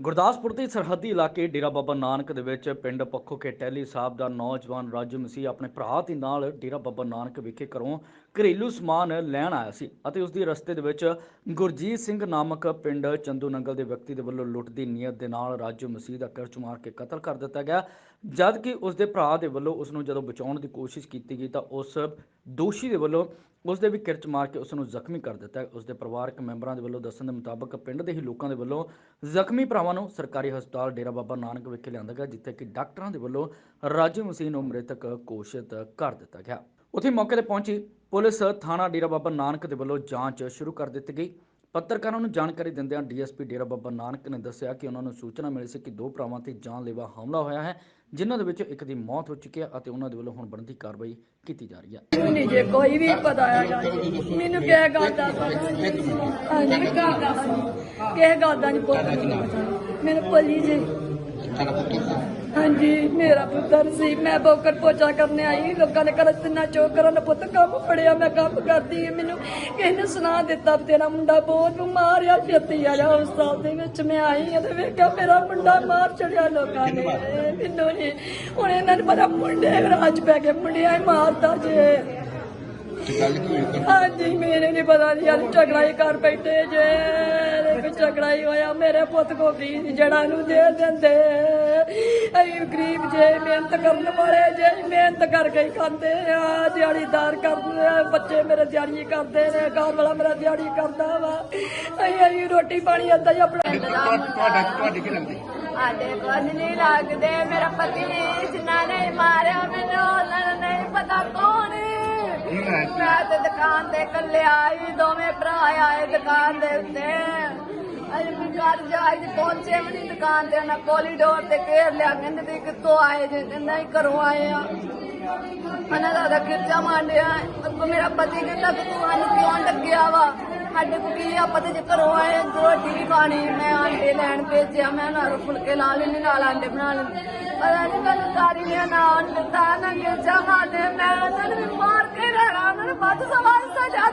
ਗੁਰਦਾਸਪੁਰ ਦੇ ਸਰਹੱਦੀ ਇਲਾਕੇ ਡੇਰਾ ਬਾਬਾ ਨਾਨਕ ਦੇ ਵਿੱਚ ਪਿੰਡ ਪੱਖੋ ਕੇ ਟੈਲੀ ਸਾਹਿਬ ਦਾ ਨੌਜਵਾਨ ਰਾਜੂ ਮਸੀਹ ਆਪਣੇ ਭਰਾ ਦੇ ਨਾਲ ਡੇਰਾ ਬਾਬਾ ਨਾਨਕ ਵਿਖੇ ਘਰੋਂ ਘਰੇਲੂ ਸਮਾਨ ਲੈਣ ਆਇਆ ਸੀ ਅਤੇ ਉਸ ਦੀ ਰਸਤੇ ਦੇ ਵਿੱਚ ਗੁਰਜੀਤ ਸਿੰਘ ਨਾਮਕ ਪਿੰਡ ਚੰਦੂ ਨੰਗਲ ਦੇ ਵਿਅਕਤੀ ਦੇ ਵੱਲੋਂ ਲੁੱਟ ਦੀ ਨੀਅਤ ਦੇ ਨਾਲ ਰਾਜੂ ਮਸੀਹ ਦਾ ਕਿਰਚ ਮਾਰ ਕੇ ਕਤਲ ਕਰ ਦਿੱਤਾ ਗਿਆ। ਜਦ ਕਿ ਉਸ ਦੇ ਭਰਾ ਦੇ ਵੱਲੋਂ ਉਸ ਨੂੰ ਜਦੋਂ ਬਚਾਉਣ ਦੀ ਕੋਸ਼ਿਸ਼ ਕੀਤੀ ਗਈ ਤਾਂ ਉਸ ਦੋਸ਼ੀ ਦੇ ਵੱਲੋਂ ਉਸ ਦੇ ਵੀ ਕਿਰਚ ਮਾਰ ਕੇ ਉਸ ਨੂੰ ਜ਼ਖਮੀ ਕਰ ਦਿੱਤਾ। ਉਸ ਦੇ ਪਰਿਵਾਰਕ ਮੈਂਬਰਾਂ ਦੇ ਵੱਲੋਂ ਦੱਸਣ ਦੇ ਮੁਤਾਬਕ ਪਿੰਡ ਦੇ ਹੀ ਲੋਕਾਂ ਦੇ ਵੱਲੋਂ ਜ਼ਖਮੀ ਭਰਾਵਾਂ ਨੂੰ ਸਰਕਾਰੀ ਹਸਪਤਾਲ ਡੇਰਾ ਬਾਬਾ ਨਾਨਕ ਵਿਖੇ ਲਿਆਂਦਾ ਗਿਆ, ਜਿੱਥੇ ਕਿ ਡਾਕਟਰਾਂ ਦੇ ਵੱਲੋਂ ਰਾਜੂ ਮਸੀਹ ਨੂੰ ਮ੍ਰਿਤਕ ਘੋਸ਼ਿਤ ਕਰ ਦਿੱਤਾ ਗਿਆ। ਉੱਥੇ ਮੌਕੇ ਤੇ ਪਹੁੰਚੀ ਪੁਲਿਸ ਥਾਣਾ ਡੇਰਾ ਬਾਬਾ ਨਾਨਕ ਦੇ ਵੱਲੋਂ ਜਾਂਚ ਸ਼ੁਰੂ ਕਰ ਦਿੱਤੀ ਗਈ। ਪੱਤਰਕਾਰਾਂ ਨੂੰ ਜਾਣਕਾਰੀ ਦਿੰਦਿਆਂ ਡੀਐਸਪੀ ਡੇਰਾ ਬਾਬਾ ਨਾਨਕ ਨੇ ਦੱਸਿਆ ਕਿ ਉਹਨਾਂ ਨੂੰ ਸੂਚਨਾ ਮਿਲੀ ਸੀ ਕਿ ਦੋ ਭਰਾਵਾਂ ਤੇ ਜਾਨਲੇਵਾ ਹਮਲਾ ਹੋਇਆ ਹੈ। ਜਿਨ੍ਹਾਂ ਦੇ ਵਿੱਚੋਂ ਇੱਕ ਦੀ ਮੌਤ ਹੋ ਚੁੱਕੀ ਹੈ ਅਤੇ ਉਹਨਾਂ ਦੇ ਵੱਲੋਂ ਹੁਣ ਬਣਦੀ ਕਾਰਵਾਈ ਕੀਤੀ ਜਾ ਰਹੀ ਹੈ। ਮੈਨੂੰ ਨਹੀਂ ਜੇ ਕੋਈ ਵੀ ਪਤਾ ਹੈਗਾ ਜੀ। ਮੈਨੂੰ ਕਿਹ ਗੱਲ ਦਾ ਪਤਾ ਨਹੀਂ। ਹਾਂਜੀ ਘਰ ਦਾ ਕਿਹ ਗੱਲ ਦਾ ਨਹੀਂ ਪੁੱਤ ਮੈਨੂੰ ਪਤਾ। ਮੈਨੂੰ ਭਲੀ ਜੀ। ਹਾਂਜੀ ਮੇਰਾ ਪੁੱਤਰ ਸੀ। ਮੈਂ ਬੋਕਰ ਪੋਚਾ ਕਰਨ ਆਈ। ਲੋਕਾਂ ਦੇ ਘਰ ਤਿੰਨਾ ਚੋਕ ਕਰਨ ਪੁੱਤ ਕੰਮ ਫੜਿਆ। ਮੈਂ ਕੰਮ ਕਰਦੀ ਹਾਂ ਮੈਨੂੰ ਕਿਸੇ ਨੇ ਸੁਣਾ ਦਿੱਤਾ ਤੇਰਾ ਮੁੰਡਾ ਬਹੁਤ ਬਿਮਾਰ ਆ। ਛੇਤੀ ਆ ਜਾ ਹਸਪਤਾਲ ਦੇ ਵਿੱਚ। ਮੈਂ ਆਈ ਹਾਂ ਤੇ ਵੇਖਿਆ ਮੇਰਾ ਮੁੰਡਾ ਮਾਰ ਚੜਿਆ ਲੋਕਾਂ ਨੇ। ਮੈਨੂੰ ਨਹੀਂ ਹੁਣ ਇਹਨਾਂ ਨੂੰ ਪਤਾ ਮੁੰਡੇ ਰਾਜ ਪੈ ਕੇ ਮੁੰਡਿਆਂ ਹੀ ਮਾਰਦਾ ਜੇ। ਹਾਂਜੀ ਮੇਰੇ ਨਹੀਂ ਪਤਾ ਨਹੀਂ ਯਾਰ ਝਗੜਾ ਹੀ ਕਰ ਬੈਠੇ ਜੇ। ਝਗੜਾ ਹੀ ਹੋਇਆ ਮੇਰੇ ਪੁੱਤ ਕੋ ਕੀ ਜੜਾ ਨੂੰ ਦੇ ਦਿੰਦੇ। ਅਸੀਂ ਗਰੀਬ ਜੇ ਮਿਹਨਤ ਕਰਨ ਵਾਲੇ ਜੇ ਮਿਹਨਤ ਕਰਕੇ ਖਾਂਦੇ ਆ। ਦਿਹਾੜੀਦਾਰ ਕਰਦੇ ਬੱਚੇ ਮੇਰੇ ਦਿਹਾੜੀ ਕਰਦੇ ਨੇ ਘਰ ਵਾਲਾ ਮੇਰਾ ਦਿਹਾੜੀ ਕਰਦਾ ਵਾ। ਅਸੀਂ ਅਸੀਂ ਰੋਟੀ ਪਾਣੀ ਏਦਾਂ ਹੀ ਆਪਣਾ। ਤੁਹਾਡਾ ਤੁਹਾਡੀ ਕੀ ਲੱਗਦੀ? ਆਡੇ ਕੋਲ ਨਹੀਂ ਲੱਗਦੇ ਮੇਰਾ ਪਤੀ ਜਿਨ੍ਹਾਂ ਨੇ ਮਾਰਿਆ ਮੈਨੂੰ ਉਹਨਾਂ ਨੂੰ ਨਹੀਂ ਪਤਾ ਕੌਣ ਮੈਂ ਤੇ ਦੁਕਾਨ ਤੇ ਇਕੱਲੇ ਆਈ ਦੋਵੇਂ ਭਰਾ ਆਏ ਦੁਕਾਨ ਦੇ ਉੱਤੇ। ਅਜੇ ਵੀ ਘਰ ਜਾ ਕੇ ਪਹੁੰਚੇ ਵੀ ਨਹੀਂ ਦੁਕਾਨ ਤੇ ਉਹਨਾਂ ਕੋਲੀਡੋਰ ਤੇ, ਘੇਰ ਲਿਆ, ਕਹਿੰਦੇ ਤੁਸੀਂ ਕਿੱਥੋਂ ਆਏ ਜੇ, ਕਹਿੰਦਾ ਹੀ ਘਰੋਂ ਆਏ ਆ। ਉਹਨਾਂ ਦਾ ਤਾਂ ਖਿਰਚਾ ਮੇਰਾ ਪਤੀ ਕਹਿੰਦਾ ਕਿ ਤੂੰ ਸਾਨੂੰ ਕਿਉਂ ਲੱਗਿਆ ਵਾ? ਸਾਡੇ ਕੋਲ ਕੀ ਆ, ਪਤਾ ਜੇ ਘਰੋਂ ਆਏ ਰੋਟੀ ਵੀ ਖਾਣੀ, ਮੈਂ ਆਂਡੇ ਲੈਣ ਭੇਜਿਆ, ਮੈਂ ਨਾਲ ਫੁਲਕੇ ਲਾ ਲੈਣੇ ਨਾਲ ਆਂਡੇ ਬਣਾ ਲੈਣੇ ਪਤਾ ਨਹੀਂ ਮੈਨੂੰ ਸਾਰੀ ਨੇ ਨਾ ਆਣ ਦਿੱਤਾ, ਨਾ ਖਿਰਚਾ ਮਾਰਦੇ ਮੈਂ ਉਹਨਾਂ ਵੀ ਮਾਰ ਕੇ ਰਹਿਣਾ, ਉਹਨਾਂ ਨੂੰ ਵੱਧ ਸਵਾਲ ਸਜ਼ਾ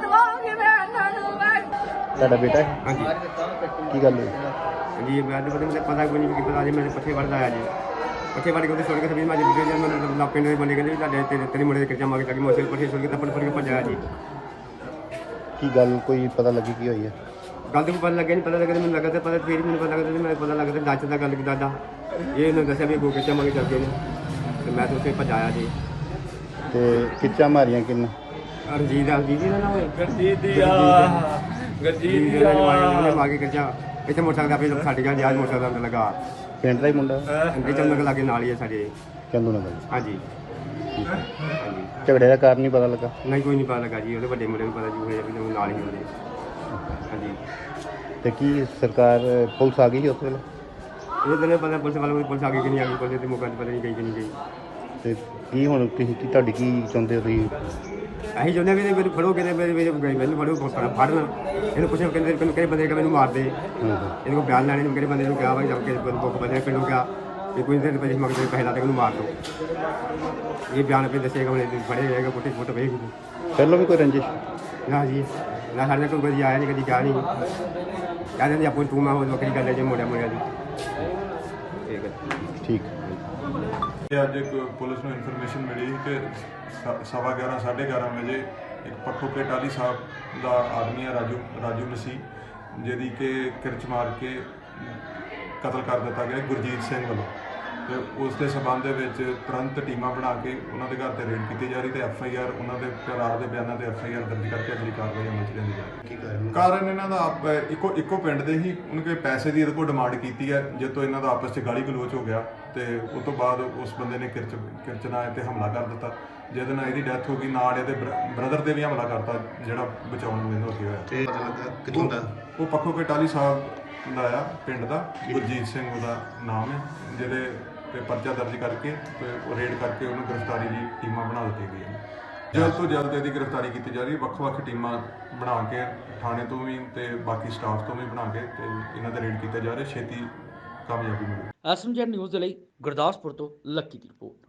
ਤੁਹਾਡਾ ਬੇਟਾ ਹੈ? ਹਾਂਜੀ। ਕੀ ਗੱਲ ਹੋਈ? ਜੀ ਮੈਂ ਤਾਂ ਮੈਨੂੰ ਪਤਾ ਕੋਈ ਨਹੀਂ ਕਿ ਪਤਾ ਜੀ ਮੇਰੇ ਪੱਠੇ ਵੜਦਾ ਆਇਆ ਜੀ। ਪੱਠੇ ਵੜ ਕੇ ਉਹਦੇ ਛੋੜ ਕੇ ਸਭੀ ਮੈਂ ਜਿੱਦੇ ਜਨ ਮੈਨੂੰ ਲਾਪੇ ਨੇ ਬੰਦੇ ਕਹਿੰਦੇ ਵੀ ਤੁਹਾਡੇ ਤੇਰੇ ਤੇਰੇ ਮੁੰਡੇ ਦੇ ਕਿਰਚਾ ਮਾਰ ਕੇ ਲੱਗੀ ਮੋਸੇ ਪੱਠੇ ਛੋੜ ਕੇ ਤੱਪੜ ਫੜ ਕੇ ਭੱਜਿਆ ਜੀ। ਕੀ ਗੱਲ ਕੋਈ ਪਤਾ ਲੱਗੀ ਕੀ ਹੋਈ ਹੈ? ਗੱਲ ਤੇ ਕੋਈ ਪਤਾ ਲੱਗਿਆ ਨਹੀਂ ਪਤਾ ਲੱਗਦਾ ਮੈਨੂੰ ਲੱਗਾ ਤੇ ਪਤਾ ਫੇਰ ਮੈਨੂੰ ਪਤਾ ਲੱਗਦਾ ਮੈਨੂੰ ਪਤਾ ਲੱਗਦਾ ਦੱਚ ਦਾ ਗੱਲ ਕਿਦਾਂ ਦਾ ਇਹ ਇਹਨੇ ਦੱਸਿਆ ਵੀ ਗੋ ਕਿਰਚਾ ਮਾਰ ਕੇ ਚੱਲ ਗਏ ਨੇ। ਤੇ ਮੈਂ ਤਾਂ ਉੱਥੇ ਭੱਜਾਇਆ ਜੀ। ਤੇ ਕਿੱਚਾ ਮਾਰੀਆਂ ਕਿੰਨ ਰਣਜੀਤ ਰਣਜੀਤ ਜੀ ਦਾ ਨਾਮ ਹੈ ਗਰਜੀਤ ਦੀ ਆ ਗਰਜੀਤ ਉਹਨੇ ਇੱਥੇ ਮੋਟਰਸਾਈਕਲ ਦਾ ਫਿਰ ਛੱਡ ਗਿਆ ਜੀ ਅੱਜ ਮੋਟਰਸਾਈਕਲ ਤੇ ਲਗਾ। ਪਿੰਡ ਦਾ ਹੀ ਮੁੰਡਾ? ਅੰਦੇ ਚੰਨਕ ਲਾਗੇ ਨਾਲ ਹੀ ਹੈ ਸਾਡੇ। ਚੰਦੂ ਨਗਰ ਹਾਂਜੀ। ਝਗੜੇ ਦਾ ਕਾਰਨ ਨਹੀਂ ਪਤਾ ਲੱਗਾ? ਨਹੀਂ ਕੋਈ ਨਹੀਂ ਪਤਾ ਲੱਗਾ ਜੀ ਉਹਦੇ ਵੱਡੇ ਮੁੰਡੇ ਨੂੰ ਪਤਾ ਜੀ ਹੋਇਆ ਵੀ ਉਹ ਨਾਲ ਹੀ ਹੁੰਦੇ। ਹਾਂਜੀ। ਤੇ ਕੀ ਸਰਕਾਰ ਪੁਲਿਸ ਆ ਗਈ ਸੀ ਉਸ ਵੇਲੇ ਇਹ ਦਿਨੇ ਪਤਾ ਪੁਲਿਸ ਵਾਲਾ ਪੁਲਿਸ ਆ ਗਈ ਕਿ ਨਹੀਂ ਆ ਗਈ ਪੁਲਿਸ ਦੇ ਮੌਕੇ ਤੇ ਪਤਾ ਨਹੀਂ ਗਈ ਕਿ ਨਹੀਂ ਗਈ। ਤੇ ਕੀ ਹੁਣ ਤੁਸੀਂ ਕੀ ਤੁਹਾਡੀ ਕੀ ਚਾਹੁੰਦੇ ਹੋ ਤੁਸੀਂ? ਅਸੀਂ ਚਾਹੁੰਦੇ ਵੀ ਮੈਨੂੰ ਫੜੋ ਕਿਤੇ ਮੇਰੇ ਮੇਰੇ ਗਈ ਮੈਨੂੰ ਫੜੋ ਫੜ- ਫੜਨਾ। ਇਹਨੂੰ ਪੁੱਛੋ ਕਹਿੰਦੇ ਕਿਹਨੂੰ ਕਿਹੜੇ ਬੰਦੇ ਕਾ ਮੈਨੂੰ ਮਾਰ ਦੇ ਹਾਂ। ਹਾਂ ਇਹਦੇ ਕੋਲ ਬਿਆਨ ਲੈਣੇ ਨੂੰ ਕਿਹੜੇ ਬੰਦੇ ਨੂੰ ਕਿਹਾ ਵਾ ਜਦ ਕਿ ਬੁੱਕ ਬੰਦੇ ਪਿੰਡੋਂ ਕਿਹਾ ਕਿ ਕੋਈ ਦਿਨ ਪਹਿਲੇ ਮੰਗਦੇ ਪਹਿਲਾਂ ਤੇ ਇਹਨੂੰ ਮਾਰ ਦੋ। ਇਹ ਬਿਆਨ ਪੇ ਦੱਸੇਗਾ ਉਹਨੇ ਫੜੇ ਜਾਏਗਾ ਪੁੱਟੇ ਫੋਟੋ ਵੇਖ ਪਹਿਲਾਂ ਵੀ ਕੋਈ ਰੰਜਿਸ਼? ਨਾ ਜੀ ਨਾ ਸਾਡੇ ਕੋਲ ਕਦੀ ਆਇਆ ਨਹੀਂ ਕਦੀ ਗਿਆ ਨਹੀਂ ਕਹਿੰਦੇ ਨੇ ਆਪੋ ਤੂੰ ਮੈਂ ਵੱਖਰੀ ਗੱਲ ਹੈ ਜੇ ਮੋੜਿਆ ਮੋੜਿਆ ਦੀ ਠੀਕ ਹੈ ਠੀਕ। ਇਹ ਅੱਜ ਇੱਕ ਪੁਲਿਸ ਨੂੰ ਇਨਫੋਰਮੇਸ਼ਨ ਮਿਲੀ ਕਿ ਸ- ਸਵਾ 11 11:30 ਵਜੇ ਇੱਕ ਪੱਖੋ ਕੇ ਟਾਲੀ ਸਾਹਿਬ ਦਾ ਆਦਮੀ ਹੈ ਰਾਜੂ ਰਾਜੂ ਮਸੀਹ ਜਿਹਦੀ ਕਿ ਕਿਰਚ ਮਾਰ ਕੇ ਕਤਲ ਕਰ ਦਿੱਤਾ ਗਿਆ ਗੁਰਜੀਤ ਸਿੰਘ ਵੱਲੋਂ। ਤੇ ਉਸ ਦੇ ਸਬੰਧ ਦੇ ਵਿੱਚ ਤੁਰੰਤ ਟੀਮਾਂ ਬਣਾ ਕੇ ਉਹਨਾਂ ਦੇ ਘਰ ਤੇ ਰੇਡ ਕੀਤੀ ਜਾ ਰਹੀ ਤੇ ਐਫ ਆਈ ਆਰ ਉਹਨਾਂ ਦੇ ਪਰਿਵਾਰ ਦੇ ਬਿਆਨਾਂ ਤੇ ਐਫ ਆਈ ਆਰ ਦਰਜ ਕਰਕੇ ਅਗਲੀ ਕਾਰਵਾਈ ਅਮਲ ਚ ਲਿਆਂਦੀ ਜਾ ਰਹੀ ਹੈ। ਕਾਰਨ ਇਹਨਾਂ ਦਾ ਆਪ- ਇੱਕੋ ਇੱਕੋ ਪਿੰਡ ਦੇ ਹੀ ਉਹਨਾਂ ਪੈਸੇ ਦੀ ਇਹਦੇ ਕੋਲ ਡਿਮਾਂਡ ਕੀਤੀ ਹੈ ਜਿਸ ਤੋਂ ਇਹਨਾਂ ਦਾ ਆਪਸ 'ਚ ਗਾਲੀ ਗਲੋਚ ਹੋ ਗਿਆ ਤੇ ਉਸ ਤੋਂ ਬਾਅਦ ਉਸ ਬੰਦੇ ਨੇ ਕਿਰਚ ਕਿਰਚਨਾ ਤੇ ਹਮਲਾ ਕਰ ਦਿੱਤਾ। ਜਿਹਦੇ ਨਾਲ ਇਹਦੀ ਡੈਥ ਹੋ ਗਈ ਨਾਲ ਇਹਦੇ ਬ੍ਰਦਰ ਤੇ ਵੀ ਹਮਲਾ ਕਰਤਾ ਜਿਹੜਾ ਬਚਾਉਣ ਨੂੰ ਇਹਨੂੰ ਹੋਇਆ ਤੇ ਲੱਗਾ ਕਿੱਥੋਂ ਦਾ? ਉਹ ਪੱਖੋ ਕਟਾਲੀ ਸਾਹਿਬ ਦਾ ਆ ਪਿੰਡ ਦਾ। ਗੁਰਜੀਤ ਸਿੰਘ ਉਹਦਾ ਨਾਮ ਹੈ ਜਿਹਦੇ ਤੇ ਪਰਚਾ ਦਰਜ ਕਰਕੇ ਤੇ ਉਹ ਰੇਡ ਕਰਕੇ ਉਹਨੂੰ ਗ੍ਰਿਫਤਾਰੀ ਦੀ ਟੀਮਾਂ ਬਣਾ ਦਿੱਤੀਆਂ ਗਈਆਂ ਨੇ। ਜਲਦ ਤੋਂ ਜਲਦ ਇਹਦੀ ਗ੍ਰਿਫਤਾਰੀ ਕੀਤੀ ਜਾ ਰਹੀ ਹੈ। ਵੱਖ-ਵੱਖ ਟੀਮਾਂ ਬਣਾ ਕੇ, ਥਾਣੇ ਤੋਂ ਵੀ ਤੇ ਬਾਕੀ ਸਟਾਫ ਤੋਂ ਵੀ ਬਣਾ ਕੇ ਤੇ ਇਹਨਾਂ ਦਾ ਰੇਡ ਕੀਤਾ ਜਾ ਰਿਹਾ। ਛੇਤੀ ਕਾਮਯਾਬੀ ਮਿਲੇ ਐਸਐਮਜੀ ਨਿਊਜ਼ ਦੇ ਲਈ ਗੁਰਦਾਸਪੁਰ ਤੋਂ ਲੱਕੀ ਦੀ ਰਿਪੋਰਟ।